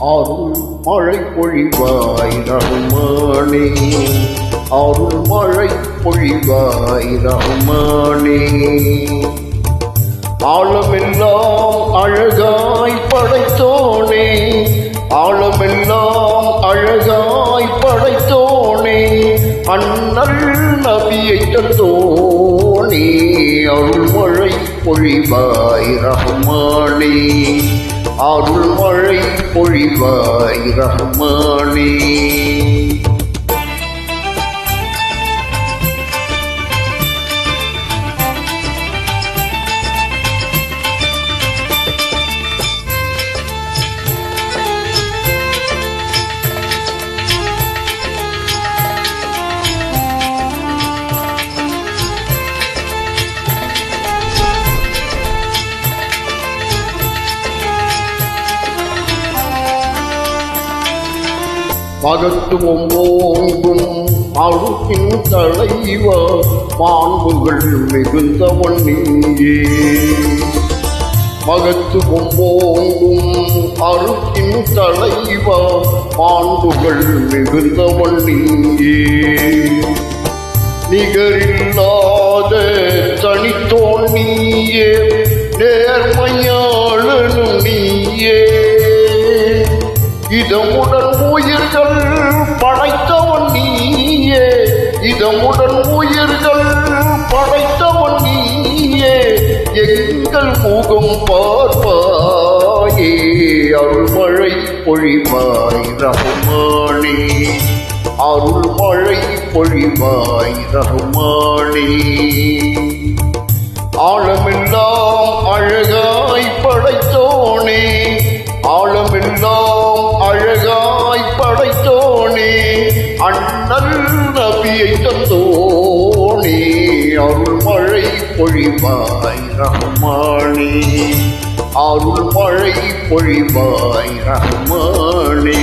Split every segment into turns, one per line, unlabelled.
அருள் மழை பொழிவாய் ரகுமானே அருள் மழை பொழிவாய் ரகுமானே ஆழமெல்லாம் அழகாய் படைத்தோனே. ஆழமெல்லாம் அழகாய் படைத்தோனே. அண்ணல் நபியை தந்தோனே. அருள்மழை பொழிவாய் ரகுமானே அருள்மழை பொழிவாய் ரஹ்மானே மகத்துவம் ஓங்கும் அழுத்தின் தலைவ மாண்புகள் மிகுந்தவன் நீயே. மகத்துவம் ஓங்கும் அழுத்தின் தலைவ மாண்புகள் மிகுந்தவன் நீயே. நிகரில்லாத தனித்தோன் நீயே நேர்மையாளனும் நீயே. இதமுடன் உயிர்கள் படைத்தவன் நீயே. இதமுடன் உயிர்கள் படைத்தவன் நீயே. எங்கள் முகம் பார்ப்பாயே. அருள்மழை பொழிவாய் ரகுமானே. அருள்மழை பொழிவாய் ரகுமானே. ஆழமில் பொழிவாய் ரஹ்மானே. அருள்மழை பொழிவாய் ரஹ்மானே.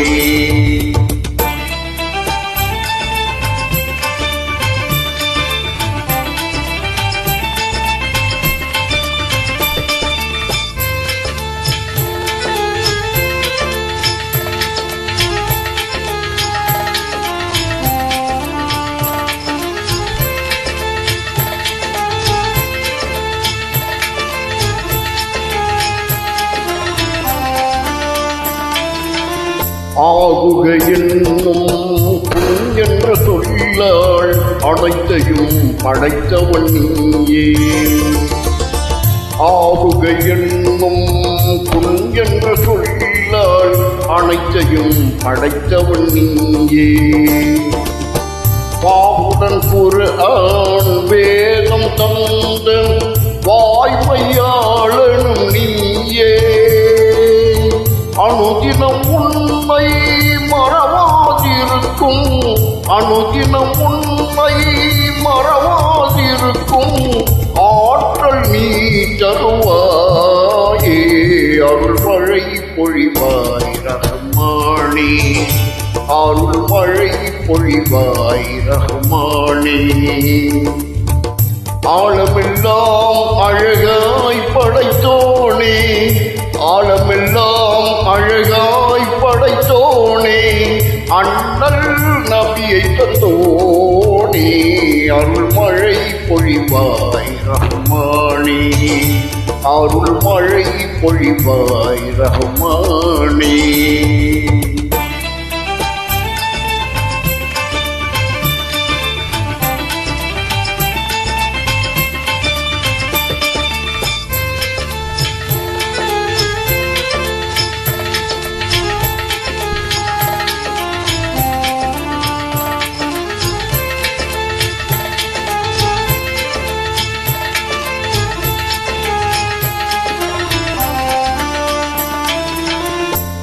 சொல்லாள் அனைத்தையும் படைத்தவன் நீயே. ஆகுக என்னும் புண் என்ற சொல்லால் அனைத்தையும் படைத்தவன் நீயே. பாவுடன் குரு ஆண் தருவாயே அருள்மழை பொழிவாய் ரகுமானே. அருள் மழை பொழிவாய் ரஹ்மானே ஆழமெல்லாம் அழகாய் படைத்தோனே. ஆழமெல்லாம் அழகாய் படைத்தோனே. அண்ணல் நபியை தந்தோ ரஹ்மானே அருள் மழை பொழிவாய் ரஹ்மானே அருள்மழை பொழிவாய் ரஹ்மானே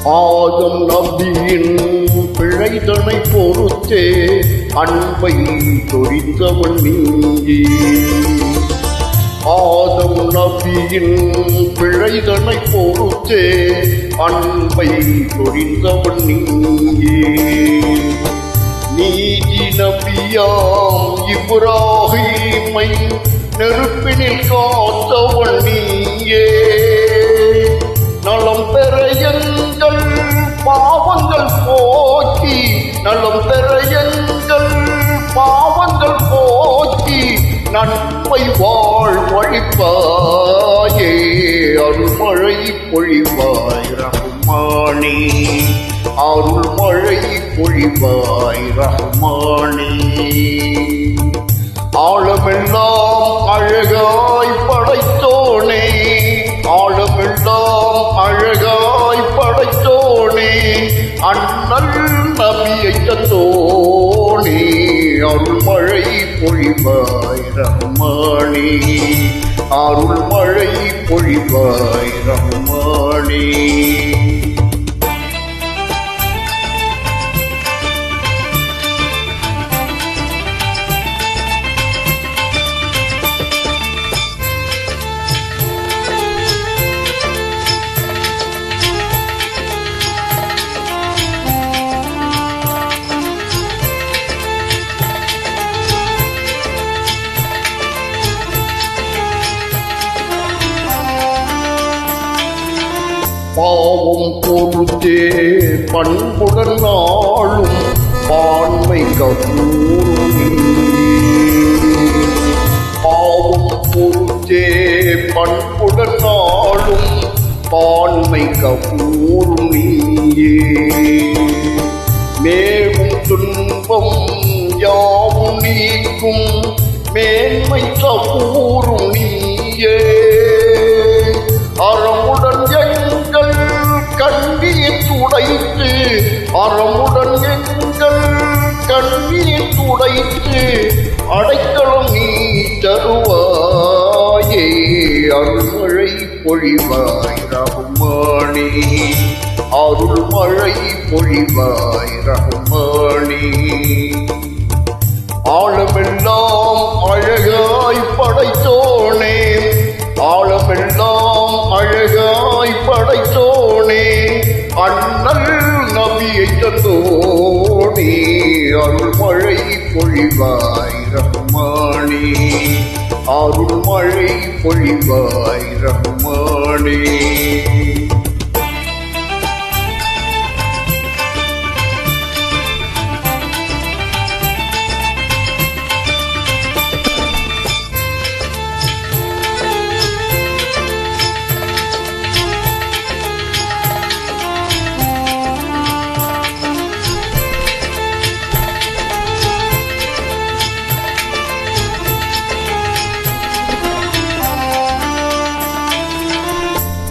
ஆதம் நபியின் பிழைதனை பொறுத்தே அன்பை தொழித்தவன் நீங்கி ஆதம் நபியின் பிழைதனை பொறுத்தே அன்பை தொழிந்தவன் நீயே நீதி நபியாம் இப்ராஹீமை நெருப்பினில் காத்தவன் நீயே. நலம் பெற என் நன்மை வாழ் வழிப்பாயே அருள்மழை பொழிவாய் ரகுமானே. அருள்மழை பொழிவாய் ரகுமானே. ஆழமெல்லாம் அழகா அருள் அருள்மழை பொழிவாய் அருள் மழை பொழிவாய் ரஹ்மானே பொறுத்தே பண்புடன் நாளும் பான்மை கூறும். பாவம் பொறுத்தே பண்புடன் நாளும் பான்மை கூறும் நீயே. மேவும் துன்பம் யாவும் நீக்கும் மேன்மை கபூரும் அறமுடன் எங்கள் கண்ணீர் துடைத்து அடைக்கலம் நீ தருவாயே. அருள்மழை பொழிவாய் ரகுமானே. அருள்மழை பொழிவாய் ரகுமானே. ஆழமெல்லாம் அழகாய் படைத்தோனே. நபியை தந்தோனே அருள்மழை பொழிவாய் ரஹ்மானே அருள்மழை பொழிவாய் ரஹ்மானே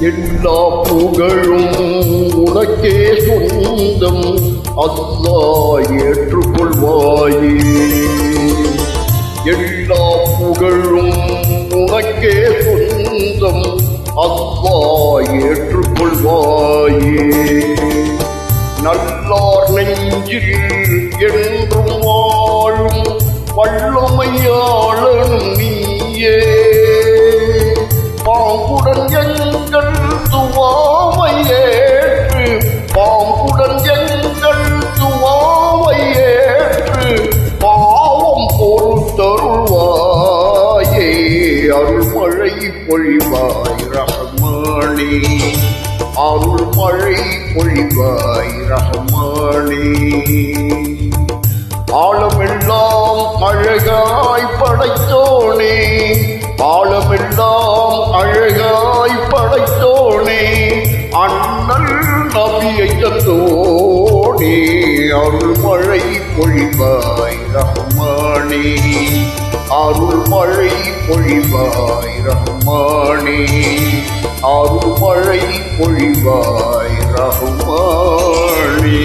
எல்லா புகழும் உனக்கே சொந்தம். அல்லா ஏற்றுக்கொள்வாயே. எல்லா புகழும் உனக்கே சொந்தம். அல்லா ஏற்றுக்கொள்வாயே. நல்லார் நெஞ்சில் என்றும் வாழும் வல்லமையாளனும் நீயே. பாம்புடன் எங்கள் துவாவை ஏற்று பாம்புடன் எங்கள் துவாவை ஏற்று பாவம் பொறுத்தருள்வாயே அருள்மழை பொழிவாய் ரஹ்மானே அருள்மழை பொழிவாய் ரஹ்மானே ஆழமெல்லாம் அழகாய் படைத்தோனே அண்ணல் நபியை தந்தோனே அருள்மழை பொழிவாய் ரஹ்மானே அருள்மழை பொழிவாய் ரஹ்மானே அருள்மழை பொழிவாய் ரஹ்மானே.